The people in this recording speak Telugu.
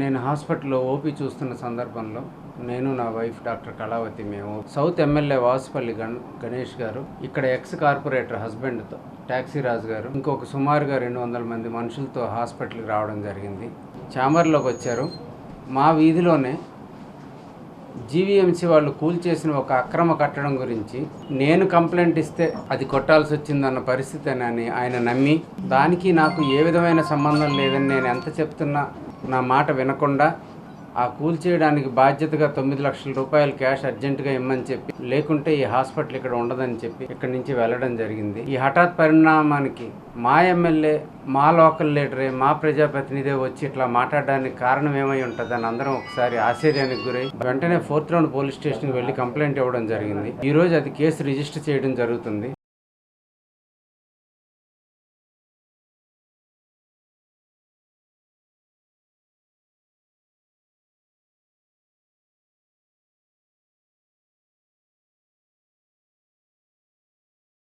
నేను హాస్పిటల్లో ఓపీ చూస్తున్న సందర్భంలో నేను నా వైఫ్ డాక్టర్ కళావతి మేము సౌత్ ఎమ్మెల్యే వాసుపల్లి గణ గణేష్ గారు ఇక్కడ ఎక్స్ కార్పొరేటర్ హస్బెండ్తో ట్యాక్సీ రాజు గారు ఇంకొక సుమారుగా రెండు వందల మంది మనుషులతో హాస్పిటల్కి రావడం జరిగింది. ఛాంబర్లోకి వచ్చారు. మా వీధిలోనే జీవీఎంసీ వాళ్ళు కూల్చేసిన ఒక అక్రమ కట్టడం గురించి నేను కంప్లైంట్ ఇస్తే అది కొట్టాల్సి వచ్చిందన్న పరిస్థితి అని ఆయన నమ్మి దానికి నాకు ఏ విధమైన సంబంధం లేదని నేను ఎంత చెప్తున్నా నా మాట వినకుండా ఆ కూల్చేయడానికి బాధ్యతగా తొమ్మిది లక్షల రూపాయలు క్యాష్ అర్జెంటుగా ఇమ్మని చెప్పి లేకుంటే ఈ హాస్పిటల్ ఇక్కడ ఉండదని చెప్పి ఇక్కడి నుంచి వెళ్ళడం జరిగింది. ఈ హఠాత్ పరిణామానికి మా ఎమ్మెల్యే మా లోకల్ లీడరే మా ప్రజాప్రతినిధే వచ్చి ఇట్లా మాట్లాడడానికి కారణం ఏమై ఉంటుంది అని అందరం ఒకసారి ఆశ్చర్యానికి గురై వెంటనే ఫోర్త్ రౌండ్ పోలీస్ స్టేషన్కి వెళ్ళి కంప్లైంట్ ఇవ్వడం జరిగింది. ఈ రోజు అది కేసు రిజిస్టర్ చేయడం జరుగుతుంది.